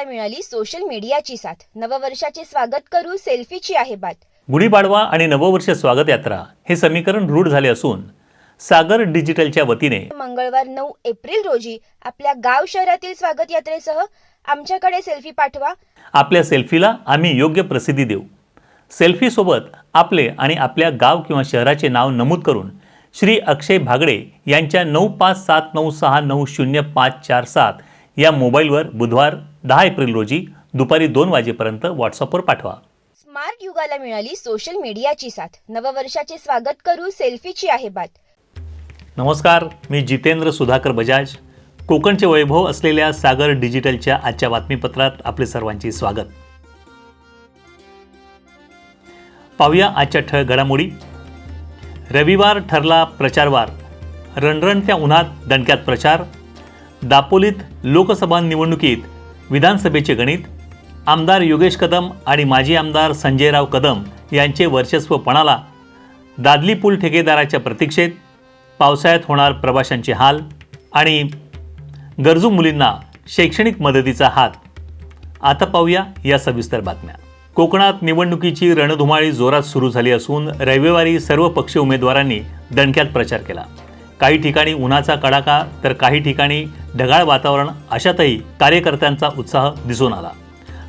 युगाला मिळाली सोशल मीडियाची साथ. नववर्षाचे स्वागत करू सेल्फीची आहे बात. गुढीपाडवा आणि नववर्ष स्वागत यात्रा हे समीकरण रूढ झाले असून सागर डिजिटलच्या वतीने मंगळवार नऊ एप्रिल रोजी आपल्या गाव शहरातील स्वागत यात्रेसह आमच्याकडे सेल्फी पाठवा. आपल्या सेल्फीला आम्ही योग्य प्रसिद्धी देऊ. सेल्फीसोबत आपले आणि आपल्या गाव किंवा शहराचे नाव नमूद करून श्री अक्षय भागडे यांच्या नऊ पाच सात नऊ सहा नऊ शून्य पाच चार सात या मोबाईलवर बुधवार दहा एप्रिल रोजी दुपारी दोन वाजेपर्यंत व्हॉट्सअपवर पाठवा. स्मार्ट युगाला मिळाली सोशल मीडियाची साथ. नववर्षाचे स्वागत करू सेल्फीची आहे बात. नमस्कार मी जितेंद्र सुधाकर बजाज. कोकणचे वैभव असलेल्या सागर डिजिटलच्या आजच्या बातमीपत्रात आपले सर्वांचे स्वागत. पाहूया आजच्या ठळ घडामोडी. रविवार ठरला प्रचारवार. रणरणत्या उन्हात दणक्यात प्रचार. दापोलीत लोकसभा निवडणुकीत विधानसभेचे गणित आमदार योगेश कदम आणि माजी आमदार संजयराव कदम यांचे वर्चस्व पणाला दादली पूल ठेकेदाराच्या प्रतीक्षेत पावसाळ्यात होणार प्रवाशांचे हाल आणि गरजू मुलींना शैक्षणिक मदतीचा हात. आता पाहूया या सविस्तर बातम्या. कोकणात निवडणुकीची रणधुमाळी जोरात सुरू झाली असून रविवारी सर्व पक्ष उमेदवारांनी दणक्यात प्रचार केला. काही ठिकाणी उन्हाचा कडाका तर काही ठिकाणी ढगाळ वातावरण अशातही कार्यकर्त्यांचा उत्साह दिसून आला.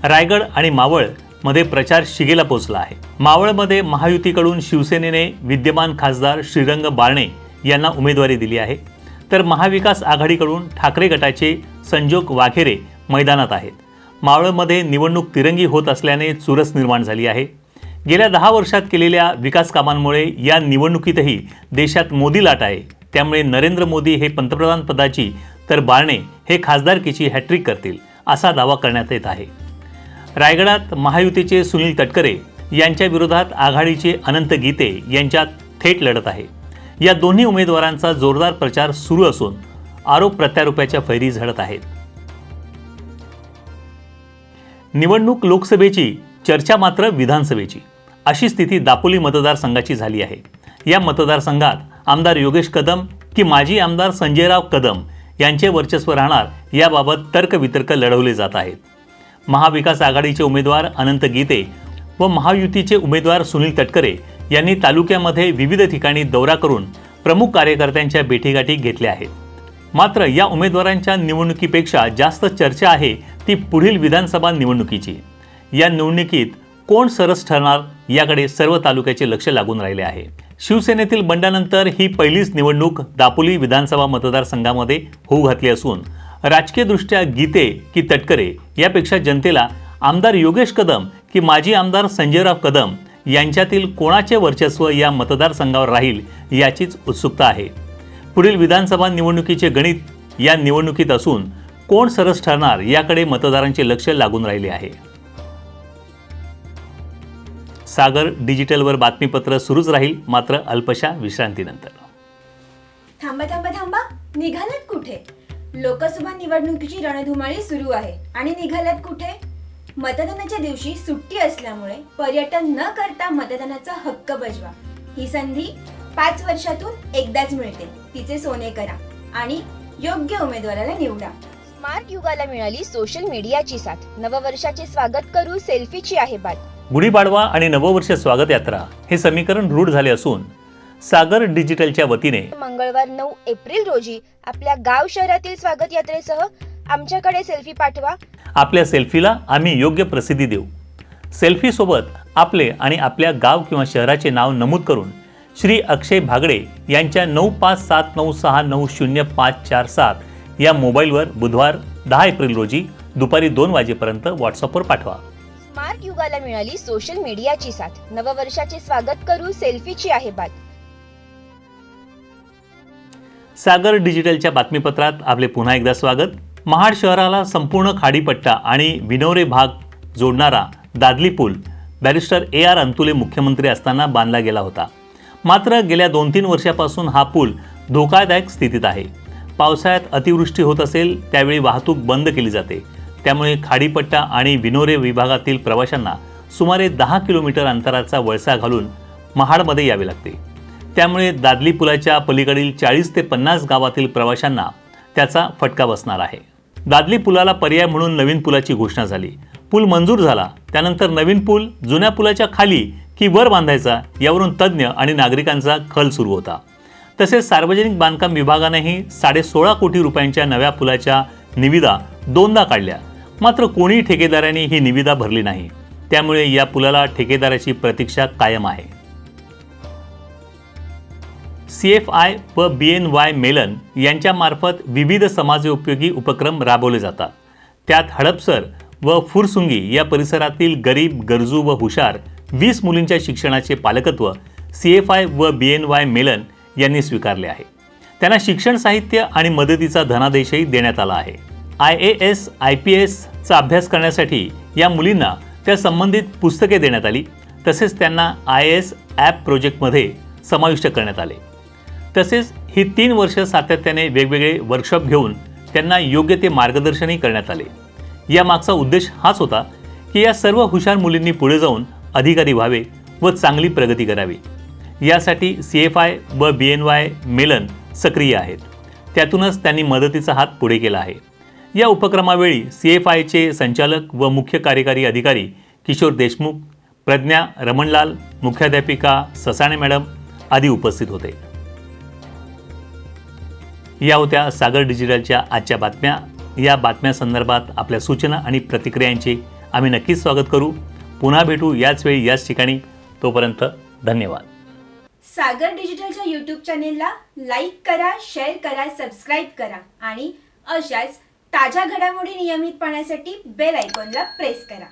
रायगड आणि मावळमध्ये प्रचार शिगेला पोहोचला आहे. मावळमध्ये महायुतीकडून शिवसेनेने विद्यमान खासदार श्रीरंग बारणे यांना उमेदवारी दिली आहे. तर महाविकास आघाडीकडून ठाकरे गटाचे संजोग वाघेरे मैदानात आहेत. मावळमध्ये निवडणूक तिरंगी होत असल्याने चुरस निर्माण झाली आहे. गेल्या दहा वर्षात केलेल्या विकास कामांमुळे या निवडणुकीतही देशात मोदी लाट आहे. त्यामुळे नरेंद्र मोदी हे पंतप्रधान पदाची तर बारणे हे खासदारकीची हॅट्रिक करतील असा दावा करण्यात येत आहे. रायगडात महायुतीचे सुनील तटकरे यांच्या विरोधात आघाडीचे अनंत गीते यांच्यात थेट लढत आहे. या दोन्ही उमेदवारांचा जोरदार प्रचार सुरू असून आरोप प्रत्यारोपाच्या फैरी झडत आहेत. निवडणूक लोकसभेची चर्चा मात्र विधानसभेची अशी स्थिती दापोली मतदारसंघाची झाली आहे. या मतदारसंघात आमदार योगेश कदम की माजी आमदार संजयराव कदम यांचे वर्चस्व राहणार याबाबत तर्कवितर्क लढवले जात आहेत. महाविकास आघाडीचे उमेदवार अनंत गीते व महायुतीचे उमेदवार सुनील तटकरे यांनी तालुक्यामध्ये विविध ठिकाणी दौरा करून प्रमुख कार्यकर्त्यांच्या भेटीगाठी घेतल्या आहेत. मात्र या उमेदवारांच्या निवडणुकीपेक्षा जास्त चर्चा आहे ती पुढील विधानसभा निवडणुकीची. या निवडणुकीत कोण सरस ठरणार याकडे सर्व तालुक्याचे लक्ष लागून राहिले आहे. शिवसेनेतील बंडानंतर ही पहिलीच निवडणूक दापोली विधानसभा मतदारसंघामध्ये होऊ घातली असून राजकीयदृष्ट्या गीते की तटकरे यापेक्षा जनतेला आमदार योगेश कदम की माजी आमदार संजयराव कदम यांच्यातील कोणाचे वर्चस्व या मतदारसंघावर राहील याचीच उत्सुकता आहे. पुढील विधानसभा निवडणुकीचे गणित या निवडणुकीत असून कोण सरस ठरणार याकडे मतदारांचे लक्ष लागून राहिले आहे. सागर डिजिटलवर बातमीपत्र सुरूच राहील मात्र अल्पशा विश्रांतीनंतर. थांबा थांबा थांबा. निघालात कुठे? लोकसभा निवडणुकीची रणधुमाळी सुरू आहे. आणि निघालात कुठे? मतदानाच्या दिवशी सुट्टी असल्यामुळे पर्यटन न करता मतदानाचा हक्क बजवा. ही संधी पाच वर्षातून एकदाच मिळते. तिचे सोने करा आणि योग्य उमेदवाराला निवडा. स्मार्ट युगाला मिळाली सोशल मीडियाची साथ. नववर्षाचे स्वागत करू सेल्फीची आहे बात. गुढीपाडवा आणि नववर्ष स्वागत यात्रा हे समीकरण रूढ झाले असून सागर डिजिटलच्या वतीने मंगळवार नऊ एप्रिल रोजी आपल्या गाव शहरातील स्वागत यात्रेसह आमच्याकडे सेल्फी पाठवा. आपल्या सेल्फीला आम्ही योग्य प्रसिद्धी देऊ. सेल्फीसोबत आपले आणि आपल्या गाव किंवा शहराचे नाव नमूद करून श्री अक्षय भागडे यांच्या नऊ पाच सात नऊ सहा नऊ शून्य पाच चार सात या मोबाईलवर बुधवार दहा एप्रिल रोजी दुपारी दोन वाजेपर्यंत व्हॉट्सअपवर पाठवा. स्मार्ट युगाला मिळाली सोशल मीडियाची साथ. नववर्षाचे स्वागत करू सेल्फीची आहे बात. सागर डिजिटलच्या बातमीपत्रात आपले पुन्हा एकदा स्वागत. महाड शहराला संपूर्ण खाडीपट्टा आणि विनोरे भाग जोडणारा दादली पूल बॅरिस्टर ए आर अंतुले मुख्यमंत्री असताना बांधला गेला होता. मात्र गेल्या दोन तीन वर्षापासून हा पूल धोकादायक स्थितीत आहे. पावसाळ्यात अतिवृष्टी होत असेल त्यावेळी वाहतूक बंद केली जाते. त्यामुळे खाडीपट्टा आणि विनोरे विभागातील प्रवाशांना सुमारे दहा किलोमीटर अंतराचा वळसा घालून महाडमध्ये यावे लागते. त्यामुळे दादली पुलाच्या पलीकडील चाळीस ते पन्नास गावातील प्रवाशांना त्याचा फटका बसणार आहे. दादली पुलाला पर्याय म्हणून नवीन पुलाची घोषणा झाली. पूल मंजूर झाला. त्यानंतर नवीन पूल जुन्या पुलाच्या खाली की वर बांधायचा यावरून तज्ज्ञ आणि नागरिकांचा खल सुरू होता. तसेच सार्वजनिक बांधकाम विभागानेही साडेसोळा कोटी रुपयांच्या नव्या पुलाच्या निविदा दोनदा काढल्या. मात्र कोणी ठेकेदारांनी ही निविदा भरली नाही. त्यामुळे या पुलाला ठेकेदाराची प्रतीक्षा कायम आहे. सी एफ आय व बी एन वाय मेलन यांच्यामार्फत विविध समाजोपयोगी उपक्रम राबवले जातात. त्यात हडपसर व फुरसुंगी या परिसरातील गरीब गरजू व हुशार वीस मुलींच्या शिक्षणाचे पालकत्व सी एफ आय व बी एन वाय मेलन यांनी स्वीकारले आहे. त्यांना शिक्षण साहित्य आणि मदतीचा धनादेशही देण्यात आला आहे. I A S I P चा अभ्यास करण्यासाठी या मुलींना त्या संबंधित पुस्तके देण्यात आली. तसेच त्यांना आय एस ॲप प्रोजेक्टमध्ये समाविष्ट करण्यात आले. तसेच ही तीन वर्ष सातत्याने वेगवेगळे वर्कशॉप घेऊन त्यांना योग्य ते मार्गदर्शनही करण्यात आले. या मागचा उद्देश हाच होता की या सर्व हुशार मुलींनी पुढे जाऊन अधिकारी व्हावे व चांगली प्रगती करावी. यासाठी सी एफ आय व बी एन वाय मेलन सक्रिय आहेत. त्यातूनच त्यांनी मदतीचा हात पुढे केला आहे. या उपक्रमावेळी सी एफ आयचे संचालक व मुख्य कार्यकारी अधिकारी किशोर देशमुख प्रज्ञा रमणलाल मुख्याध्यापिका ससाणे मॅडम आदी उपस्थित होते. या होत्या सागर डिजिटलच्या आजच्या बातम्या. या बातम्यासंदर्भात आपल्या सूचना आणि प्रतिक्रियांचे आम्ही नक्कीच स्वागत करू. पुन्हा भेटू याच वेळी याच ठिकाणी. तोपर्यंत धन्यवाद. सागर डिजिटलच्या यूट्यूब चॅनेलला लाईक करा शेअर करा सबस्क्राईब करा आणि अशाच ताज्या घडामोडी नियमित पाहण्यासाठी बेल आयकॉनला प्रेस करा.